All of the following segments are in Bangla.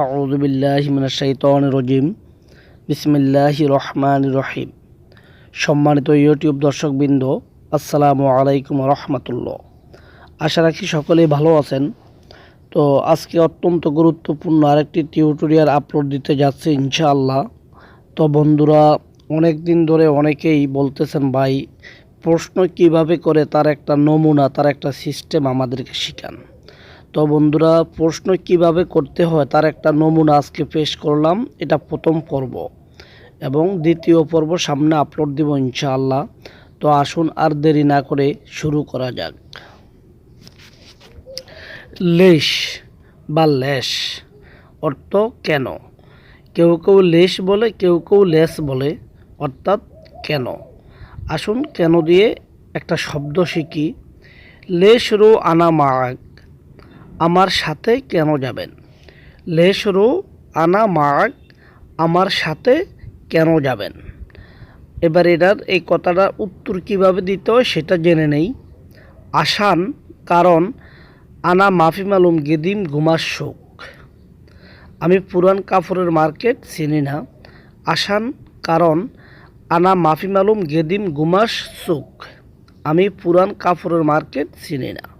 আউজবিল্লাহিমিনাশাইতরজিম বিসমিল্লাহি রহমান রহিম। সম্মানিত ইউটিউব দর্শকবৃন্দ, আসসালামু আলাইকুম রহমতুল্লাহ। আশা রাখি সকলেই ভালো আছেন। তো আজকে অত্যন্ত গুরুত্বপূর্ণ আরেকটি টিউটোরিয়াল আপলোড দিতে যাচ্ছে ইনশাআল্লাহ। তো বন্ধুরা অনেক দিন ধরে অনেকেই বলতেছেন, ভাই, প্রশ্ন কীভাবে করে তার একটা নমুনা, তার একটা সিস্টেম আমাদেরকে শেখান? তো বন্ধুরা, প্রশ্ন কীভাবে করতে হয় তার একটা নমুনা আজকে পেশ করলাম। এটা প্রথম পর্ব এবং দ্বিতীয় পর্ব সামনে আপলোড দিব ইনশাআল্লাহ। তো আসুন আর দেরি না করে শুরু করা যাক। লেশ বা লেশ অর্থ কেন? কেউ কেউ লেশ বলে, কেউ কেউ লেস বলে, অর্থাৎ কেন? আসুন কেন দিয়ে একটা শব্দ শিখি। লেশ রো আনা মাগ আমার সাথে কেন যাবেন? লেশ রো আনা মাগ, আমার সাথে কেন যাবেন? এবার এটার, এই কথাটার উত্তর কীভাবে দিতে হয় সেটা জেনে নেই। আসান, কারণ আনা মাফি মালুম গেদিম ঘুমার শোক। আমি পুরান কাপড়ের মার্কেট চিনি না। আসান, কারণ আনা মাফি মালুম গেদিম গুমাস সুক আমি পুরান কাপড়ের মার্কেট চিনি না।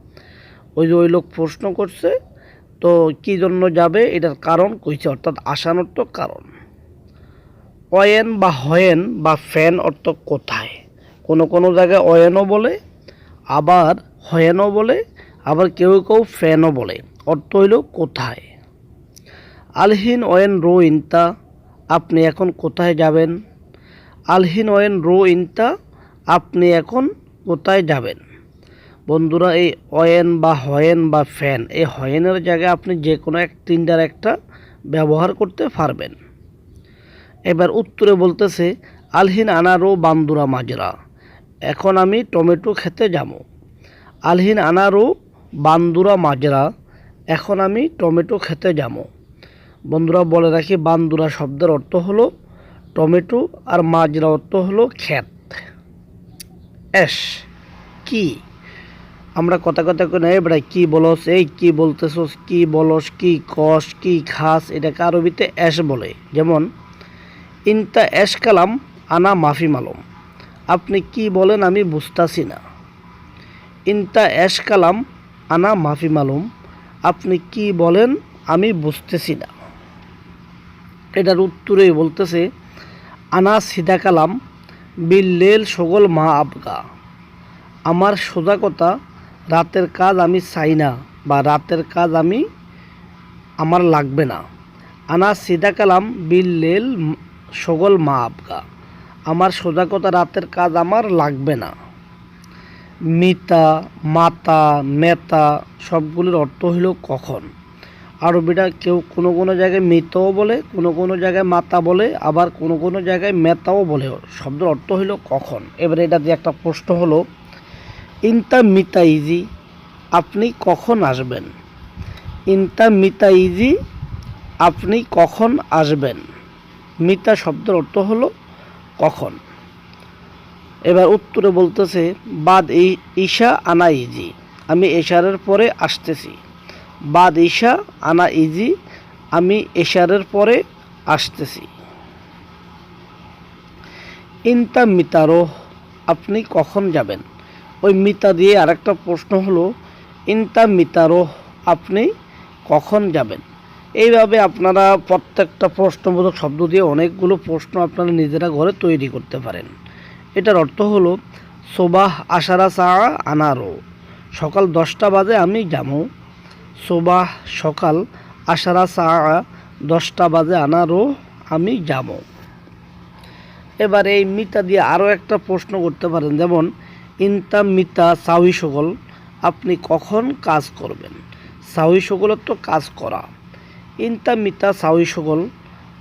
ওই যে ওই লোক প্রশ্ন করছে, তো কী জন্য যাবে? এটার কারণ কইছে, অর্থাৎ আসান অর্থ কারণ। অয়েন বা হয়েন বা ফ্যান অর্থ কোথায়? কোনো কোনো জায়গায় অয়েনও বলে, আবার হয়েনও বলে, আবার কেউ কেউ ফ্যানও বলে। অর্থ হইল কোথায়? আলহিন ওয়েন রো ইনতা, আপনি এখন কোথায় যাবেন? আলহিন ওয়েন রো ইনতা, আপনি এখন কোথায় যাবেন? বন্ধুরা, এই অয়েন বা হয়েন বা ফ্যান, এই হয়েনের জায়গায় আপনি যে কোনো এক তিনটার একটা ব্যবহার করতে পারবেন। এবার উত্তরে বলতেছে, আলহিন আনারো বান্দুরা মাজরা, এখন আমি টমেটো খেতে যাব। আলহিন আনারো বান্দুরা মাজরা, এখন আমি টমেটো খেতে যাব। বন্ধুরা, বলে রাখি, বান্দুরা শব্দের অর্থ হলো টমেটো আর মাজরা অর্থ হলো ক্ষেত। এস, কি? আমরা কথা কথা করে এই বেড়াই কী বলস? এই কি বলতেছস? কি বলস? কি কস? কি খাস? এটাকে আরবিতে অ্যাশ বলে। যেমন, ইনতা অ্যাশ কালাম, আনা মাফি মালুম। আপনি কি বলেন আমি বুঝতাছি না। ইনতা অ্যাশ কালাম, আনা মাফি মালুম। আপনি কি বলেন আমি বুঝতেছি না। এটার উত্তরে বলতেছে, আনা সিদা কালাম বিল্লেল সগল মা আবগা। আমার সোজা কথা রাতের কাজ আমি চাই না বা রাতের কাজ আমি, আমার লাগবে না। আনা সিদা কালাম বিল্লেল সগল মা আবগা। আমার সোজা কথা, রাতের কাজ আমার লাগবে না। মিতা, মাতা, মেতা, সবগুলির অর্থ হইল কখন। আরবিটা কেউ কোনো কোনো জায়গায় মিতাও বলে, কোনো কোনো জায়গায় মাতা বলে, আবার কোনো কোনো জায়গায় মেতাও বলে। শব্দের অর্থ হইল কখন। এবারে এটা যে একটা প্রশ্ন হলো ইনতা মিতা ইজি আপনি কখন আসবেন? ইনতা মিতা ইজি আপনি কখন আসবেন? মিতা শব্দের অর্থ হলো কখন। এবার উত্তরে বলতেছে, বাদ ঈশা আনা ইজি, আমি এশারের পরে আসতেছি। বাদ ঈশা আনা ইজি, আমি এশারের পরে আসতেছি। ইনতা মিতারো আপনি কখন যাবেন? ওই মিতা দিয়ে আরেকটা প্রশ্ন হলো, ইনতা মিতারো, আপনি কখন যাবেন? এইভাবে আপনারা প্রত্যেকটা প্রশ্নবোধক শব্দ দিয়ে অনেকগুলো প্রশ্ন আপনারা নিজেরা ঘরে তৈরি করতে পারেন। এটার অর্থ হলো, সোবাহ আশারা চা আনারো, সকাল দশটা বাজে আমি যাব সোবাহ সকাল আশারা চা দশটা বাজে আনারও আমি যাব এবার এই মিতা দিয়ে আরও একটা প্রশ্ন করতে পারেন। যেমন ইনতা মিতা সাউই সকল আপনি কখন কাজ করবেন? সাউই সকলের তো কাজ করা। ইনতা মিতা সাউই সকল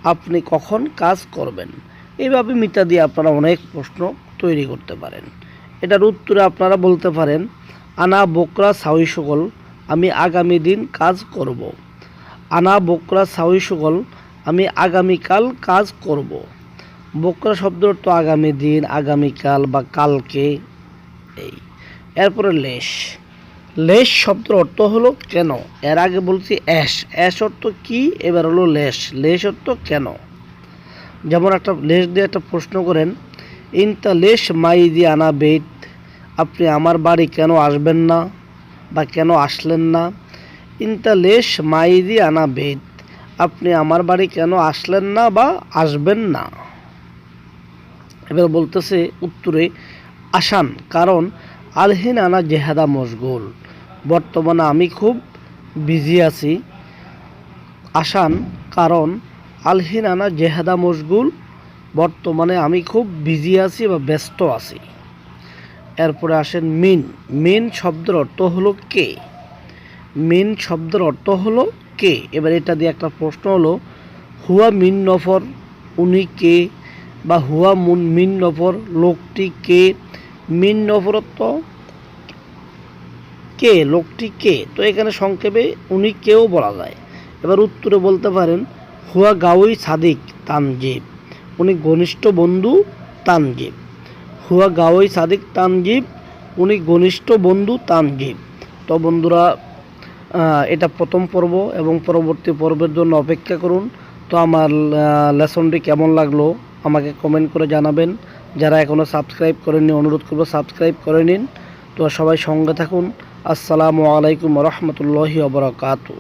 আপনি কখন কাজ করবেন? এইভাবে মিতা দিয়ে আপনারা অনেক প্রশ্ন তৈরি করতে পারেন। এটার উত্তরে আপনারা বলতে পারেন, আনা বকরা সাউই সকল আমি আগামী দিন কাজ করব। আনা বকরা সাউই সকল আমি আগামীকাল কাজ করব। বকরা শব্দ তো আগামী দিন, আগামীকাল বা কালকে। এই এরপরে লেশ। লেশ শব্দের অর্থ হলো কেন? এর আগে বলছি অ্যাশ। অ্যাশ অর্থ কি? এবার হলো লেশ। লেশ অর্থ কেন? যেমন একটা লেশ দিয়ে একটা প্রশ্ন করেন, ইনতা লেশ মাই দি আনা বেত? আপনি আমার বাড়ি কেন আসবেন না? বা কেন আসলেন না? ইনতা লেশ মাই দি আনা বেত? আপনি আমার বাড়ি কেন আসলেন না বা আসবেন না? এবার বলতেছে উত্তরে আসান, কারণ আলহিন আনা জেহাদা মশগুল। বর্তমানে আমি খুব বিজি আছি। আসান, কারণ আলহিন আনা জেহাদা মশগুল। বর্তমানে আমি খুব বিজি আছি বা ব্যস্ত আছি। এরপরে আসেন মিন। মিন শব্দের অর্থ হলো কে? মিন শব্দের অর্থ হলো কে? এবার এটা দিয়ে একটা প্রশ্ন হলো, হুয়া মিন নফর উনি কে? বা হুয়া মুন মিন নফর লোকটি কে? মিন নফরত্ব কে? লোকটি কে? তো এখানে সংক্ষেপে উনি কেউ বলা যায়। এবার উত্তরে বলতে পারেন, হুয়া গাউই সাদিক তানজিব। উনি ঘনিষ্ঠ বন্ধু তানজিব। হুয়া গাওয়াই সাদিক তানজিব, উনি ঘনিষ্ঠ বন্ধু তানজিব। তো বন্ধুরা এটা প্রথম পর্ব এবং পরবর্তী পর্বের জন্য অপেক্ষা করুন। তো আমার লেসনটি কেমন লাগল আমাকে কমেন্ট করে জানাবেন। যারা এখনও সাবস্ক্রাইব করেননি, অনুরোধ করব সাবস্ক্রাইব করে নিন। তো সবাই সঙ্গে থাকুন। আসসালামু আলাইকুম রহমতুল্লাহি ওবরাকাতু